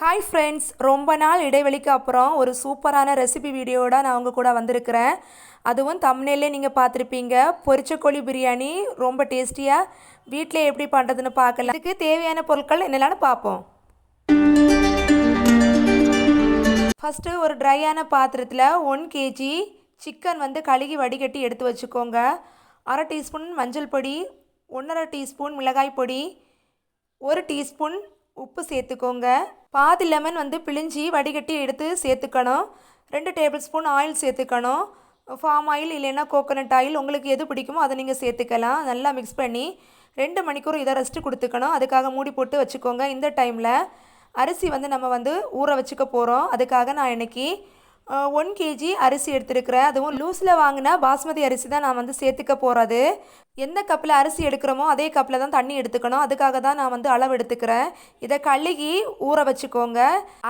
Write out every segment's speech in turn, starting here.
Hi friends ரொம்ப நாள் இடைவெளிக்கு அப்புறம் ஒரு சூப்பரான ரெசிபி வீடியோட நான் உங்கள் கூட வந்திருக்கிறேன். அதுவும் தமிழ்நிலே நீங்கள் பார்த்துருப்பீங்க. பொரிச்ச கோழி பிரியாணி ரொம்ப டேஸ்டியாக வீட்டில் எப்படி பண்ணுறதுன்னு பார்க்கலாம். அதுக்கு தேவையான பொருட்கள் என்னென்னு பார்ப்போம். ஃபஸ்ட்டு ஒரு ட்ரையான பாத்திரத்தில் ஒன் கேஜி சிக்கன் வந்து கழுகி வடிகட்டி எடுத்து வச்சுக்கோங்க. அரை டீஸ்பூன் மஞ்சள் பொடி ஒன்றரை டீஸ்பூன் மிளகாய் பொடி ஒரு டீஸ்பூன் உப்பு சேர்த்துக்கோங்க. பாதி லெமன் வந்து பிழிஞ்சி வடிகட்டி எடுத்து சேர்த்துக்கணும். ரெண்டு டேபிள் ஸ்பூன் ஆயில் சேர்த்துக்கணும். ஃபார்ம் ஆயில் இல்லைன்னா கோகோனட் ஆயில் உங்களுக்கு எது பிடிக்குமோ அதை நீங்கள் சேர்த்துக்கலாம். நல்லா மிக்ஸ் பண்ணி ரெண்டு மணிக்கூர் இதை ரெஸ்ட்டு கொடுத்துக்கணும். அதுக்காக மூடி போட்டு வச்சுக்கோங்க இந்த டைமில் அரிசி வந்து நம்ம வந்து ஊற வச்சுக்க போகிறோம் அதுக்காக நான் இன்றைக்கி ஒன் கேஜி அரிசி எடுத்துருக்கிறேன். அதுவும் லூஸில் வாங்கினா பாஸ்மதி அரிசி தான் நான் வந்து சேர்த்துக்க போகிறது எந்த கப்பில் அரிசி எடுக்கிறோமோ அதே கப்பில் தான் தண்ணி எடுத்துக்கணும். அதுக்காக தான் நான் வந்து அளவு எடுத்துக்கிறேன். இதை கழுகி ஊற வச்சுக்கோங்க.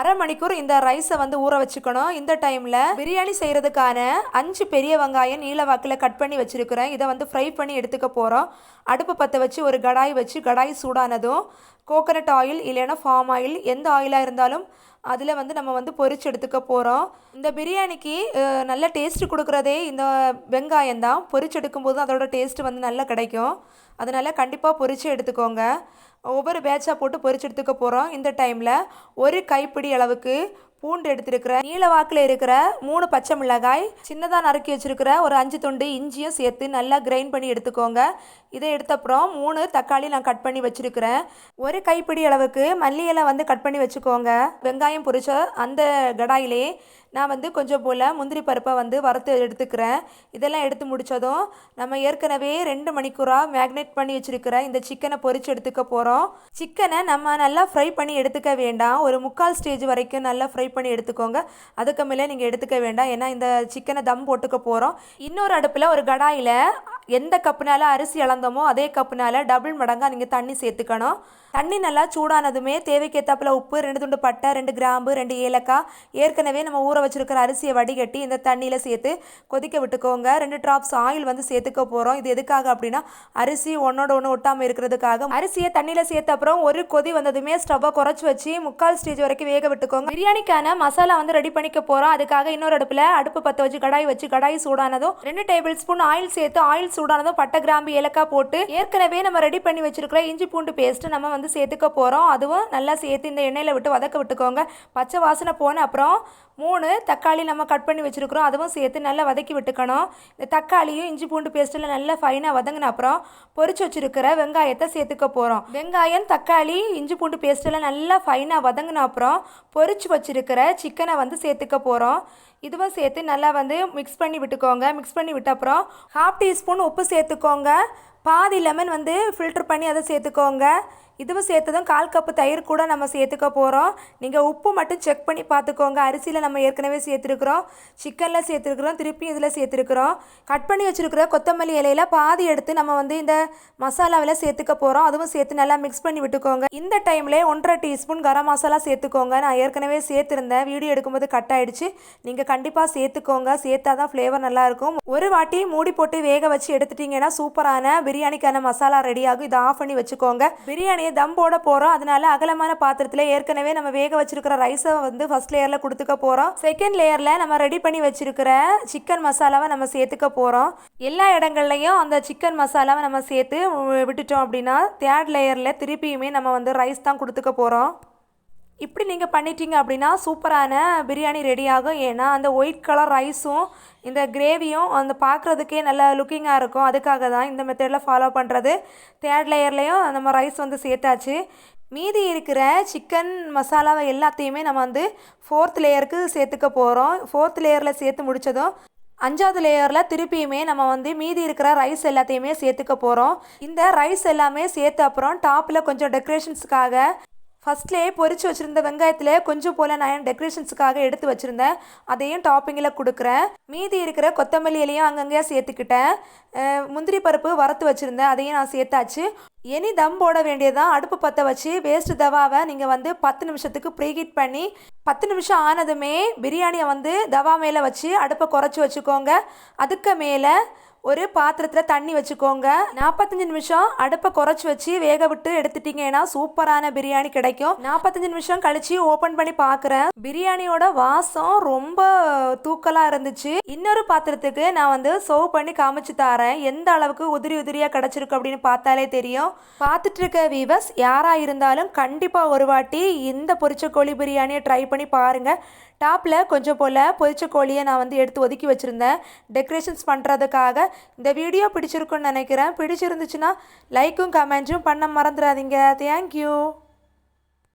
அரை மணிக்கூர் இந்த ரைஸை வந்து ஊற வச்சுக்கணும். இந்த டைமில் பிரியாணி செய்கிறதுக்கான அஞ்சு பெரிய வெங்காயம் நீல வாக்கில் கட் பண்ணி வச்சுருக்கிறேன். இதை வந்து ஃப்ரை பண்ணி எடுத்துக்க போகிறோம் அடுப்பு பற்ற வச்சு ஒரு கடாய் வச்சு கடாய் சூடானதும் கோகனட் ஆயில் இல்லைன்னா ஃபார்ம் ஆயில் எந்த ஆயிலாக இருந்தாலும் அதில் வந்து நம்ம வந்து பொரிச்சு எடுத்துக்க போகிறோம் இந்த பிரியாணிக்கு நல்ல டேஸ்ட் கொடுக்குறதே இந்த வெங்காயம் தான். பொரிச்சு எடுக்கும்போது அதோட டேஸ்ட் வந்து நல்லா கிடைக்கும். அதனால் கண்டிப்பாக பொறிச்சு எடுத்துக்கோங்க. ஒவ்வொரு பேட்சாக போட்டு பொறிச்சு எடுத்துக்க போகிறோம் இந்த டைமில் ஒரு கைப்பிடி அளவுக்கு பூண்டு எடுத்துருக்கிறேன் நீல வாக்கில் இருக்கிற மூணு பச்சை மிளகாய் சின்னதாக நறுக்கி வச்சுருக்கிற ஒரு அஞ்சு துண்டு இஞ்சியும் சேர்த்து நல்லா கிரைண்ட் பண்ணி எடுத்துக்கோங்க. இதை எடுத்தப்புறம் மூணு தக்காளி நான் கட் பண்ணி வச்சுருக்கிறேன். ஒரு கைப்பிடி அளவுக்கு மல்லியெல்லாம் வந்து கட் பண்ணி வச்சுக்கோங்க. வெங்காயம் பொரிச்ச அந்த கடாயிலே நான் வந்து கொஞ்சம் போல் முந்திரி பருப்பை வந்து வறுத்து எடுத்துக்கிறேன். இதெல்லாம் எடுத்து முடித்ததும் நம்ம ஏற்கனவே ரெண்டு மணிக்கூறாக மேக்னேட் பண்ணி வச்சுருக்கிற இந்த சிக்கனை பொரித்து எடுத்துக்க போகிறோம் சிக்கனை நம்ம நல்லா ஃப்ரை பண்ணி எடுத்துக்க வேண்டாம். ஒரு முக்கால் ஸ்டேஜ் வரைக்கும் நல்லா ஃப்ரை பண்ணி எடுத்துக்கோங்க. அதுக்கு மேலே நீங்கள் எடுத்துக்க வேண்டாம். ஏன்னா இந்த சிக்கனை தம் போட்டுக்க போகிறோம் இன்னொரு அடுப்பில் ஒரு கடாயில் எந்த கப்புனால அரிசி இழந்தோமோ அதே கப்புனால டபுள் மடங்காக நீங்கள் தண்ணி சேர்த்துக்கணும். தண்ணி நல்லா சூடானதுமே தேவைக்கேற்றாப்புல உப்பு ரெண்டு துண்டு பட்டை ரெண்டு கிராம்பு ரெண்டு ஏலக்காய். ஏற்கனவே நம்ம ஊற வச்சுருக்கிற அரிசியை வடிகட்டி இந்த தண்ணியில் சேர்த்து கொதிக்க விட்டுக்கோங்க. ரெண்டு ட்ராப்ஸ் ஆயில் வந்து சேர்த்துக்க போகிறோம் இது எதுக்காக அப்படின்னா அரிசி ஒன்றோட ஒன்று ஒட்டாமல் இருக்கிறதுக்காக. அரிசியை தண்ணியில் சேர்த்த அப்புறம் ஒரு கொதி வந்ததுமே ஸ்டவ்வை குறைச்சி வச்சு முக்கால் ஸ்டேஜ் வரைக்கும் வேக விட்டுக்கோங்க. பிரியாணிக்கான மசாலா வந்து ரெடி பண்ணிக்க போகிறோம் அதுக்காக இன்னொரு அடுப்பில் அடுப்பு பற்ற வச்சு கடாய் வச்சு கடாய் சூடானதும் ரெண்டு டேபிள் ஸ்பூன் ஆயில் சேர்த்து ஆயில் சூடானதும் பட்டை கிராம்பு ஏலக்காய் போட்டு ஏற்கனவே நம்ம ரெடி பண்ணி வச்சிருக்கிற இஞ்சி பூண்டு பேஸ்ட்டு நம்ம வந்து வந்து சேர்த்துக்க போகிறோம் அதுவும் நல்லா சேர்த்து இந்த எண்ணெயில் விட்டு வதக்க விட்டுக்கோங்க. பச்சை வாசனை போன அப்புறம் மூணு தக்காளி நம்ம கட் பண்ணி வச்சுருக்குறோம். அதுவும் சேர்த்து நல்லா வதக்கி விட்டுக்கணும். இந்த தக்காளியும் இஞ்சி பூண்டு பேஸ்ட்டில் நல்லா ஃபைனாக வதங்கின அப்புறம் பொறிச்சு வச்சுருக்கிற வெங்காயத்தை சேர்த்துக்க போகிறோம் வெங்காயம் தக்காளி இஞ்சி பூண்டு பேஸ்ட்டில் நல்லா ஃபைனாக வதங்கின அப்புறம் பொறிச்சு வச்சுருக்கிற சிக்கனை வந்து சேர்த்துக்க போகிறோம் இதுவும் சேர்த்து நல்லா வந்து மிக்ஸ் பண்ணி விட்டுக்கோங்க. மிக்ஸ் பண்ணி விட்ட அப்புறம் ஹாஃப் டீஸ்பூன் உப்பு சேர்த்துக்கோங்க. பாதி லெமன் வந்து ஃபில்டர் பண்ணி அதை சேர்த்துக்கோங்க. இதுவும் சேர்த்ததும் கால் கப்பு தயிர் கூட நம்ம சேர்த்துக்க போகிறோம் நீங்கள் உப்பு மட்டும் செக் பண்ணி பார்த்துக்கோங்க. அரிசியில் நம்ம ஏற்கனவே சேர்த்துருக்குறோம். சிக்கனில் சேர்த்துருக்குறோம். திருப்பி இதில் சேர்த்துருக்குறோம். கட் பண்ணி வச்சுருக்கிற கொத்தமல்லி இலையில பாதி எடுத்து நம்ம வந்து இந்த மசாலாவில் சேர்த்துக்க போகிறோம் அதுவும் சேர்த்து நல்லா மிக்ஸ் பண்ணி விட்டுக்கோங்க. இந்த டைமில் ஒன்றரை டீஸ்பூன் கரம் மசாலா சேர்த்துக்கோங்க. நான் ஏற்கனவே சேர்த்துருந்தேன். வீடியோ எடுக்கும்போது கட் ஆகிடுச்சு நீங்கள் கண்டிப்பாக சேர்த்துக்கோங்க. சேர்த்தா தான் ஃப்ளேவர் நல்லாயிருக்கும். ஒரு வாட்டி மூடி போட்டு வேக வச்சு எடுத்துட்டிங்கன்னா சூப்பரான பிரியாணிக்கான மசாலா ரெடி ஆகும். இதை ஆஃப் பண்ணி வச்சுக்கோங்க. பிரியாணியை தம் போட போகிறோம் அதனால அகலமான பாத்திரத்தில் ஏற்கனவே நம்ம வேக வச்சிருக்கிற ரைஸை வந்து ஃபர்ஸ்ட் லேயரில் கொடுத்துக்க போகிறோம் செகண்ட் லேயரில் நம்ம ரெடி பண்ணி வச்சிருக்கிற சிக்கன் மசாலாவை நம்ம சேர்த்துக்க போகிறோம் எல்லா இடங்கள்லையும் அந்த சிக்கன் மசாலாவை நம்ம சேர்த்து விட்டுட்டோம் அப்படின்னா தேர்ட் லேயரில் திருப்பியுமே நம்ம வந்து ரைஸ் தான் கொடுத்துக்க போகிறோம் இப்படி நீங்கள் பண்ணிட்டீங்க அப்படின்னா சூப்பரான பிரியாணி ரெடி ஆகும். ஏன்னா அந்த ஒயிட் கலர் ரைஸும் இந்த கிரேவியும் அந்த பார்க்குறதுக்கே நல்ல லுக்கிங்காக இருக்கும். அதுக்காக தான் இந்த மெத்தடில் ஃபாலோ பண்ணுறது தேர்ட் லேயர்லேயும் நம்ம ரைஸ் வந்து சேர்த்தாச்சு. மீதி இருக்கிற சிக்கன் மசாலாவை எல்லாத்தையுமே நம்ம வந்து ஃபோர்த் லேயருக்கு சேர்த்துக்க போகிறோம் ஃபோர்த் லேயரில் சேர்த்து முடித்ததும் அஞ்சாவது லேயரில் திருப்பியுமே நம்ம வந்து மீதி இருக்கிற ரைஸ் எல்லாத்தையுமே சேர்த்துக்க போகிறோம் இந்த ரைஸ் எல்லாமே சேர்த்து அப்புறம் டாப்பில் கொஞ்சம் டெக்கரேஷன்ஸுக்காக ஃபஸ்ட்லேயே பொறிச்சு வச்சுருந்த வெங்காயத்தில் கொஞ்சம் போல் நான் டெக்கரேஷன்ஸுக்காக எடுத்து வச்சுருந்தேன். அதையும் டாப்பிங்கில் கொடுக்குறேன். மீதி இருக்கிற கொத்தமல்லி இலையும் அங்கங்கேயே சேர்த்துக்கிட்டேன். முந்திரி பருப்பு வறுத்து வச்சுருந்தேன். அதையும் நான் சேர்த்தாச்சு. இனி தம் போட வேண்டியதான் அடுப்பு பற்ற வச்சு வேஸ்ட் தவாவை நீங்கள் வந்து பத்து நிமிஷத்துக்கு ப்ரீஹீட் பண்ணி பத்து நிமிஷம் ஆனதுமே பிரியாணியை வந்து தவா மேலே வச்சு அடுப்பை குறைச்சி வச்சுக்கோங்க. அதுக்கு மேலே ஒரு பாத்திரத்தில் தண்ணி வச்சுக்கோங்க. நாற்பத்தஞ்சு நிமிஷம் அடுப்பை குறைச்சி வச்சு வேக விட்டு எடுத்துட்டீங்கன்னா சூப்பரான பிரியாணி கிடைக்கும். நாற்பத்தஞ்சு நிமிஷம் கழிச்சு ஓப்பன் பண்ணி பார்க்குறேன் பிரியாணியோட வாசம் ரொம்ப தூக்கலாக இருந்துச்சு. இன்னொரு பாத்திரத்துக்கு நான் வந்து சர்வ் பண்ணி காமிச்சு தரேன். எந்த அளவுக்கு உதிரி உதிரியாக கிடச்சிருக்கு அப்படின்னு பார்த்தாலே தெரியும். பார்த்துட்டு இருக்க வீவர்ஸ் யாராக இருந்தாலும் கண்டிப்பாக ஒரு வாட்டி இந்த பொரிச்ச கோழி பிரியாணியை ட்ரை பண்ணி பாருங்கள் டாப்பில் கொஞ்சம் போல் பொரிச்ச கோழியை நான் வந்து எடுத்து ஒதுக்கி வச்சுருந்தேன். டெக்கரேஷன்ஸ் பண்ணுறதுக்காக இந்த வீடியோ பிடிச்சிருக்குன்னு நினைக்கிறேன். பிடிச்சிருந்துச்சுன்னா லைக்கும் கமெண்ட்ஸும் பண்ண மறந்துடாதீங்க. தேங்க்யூ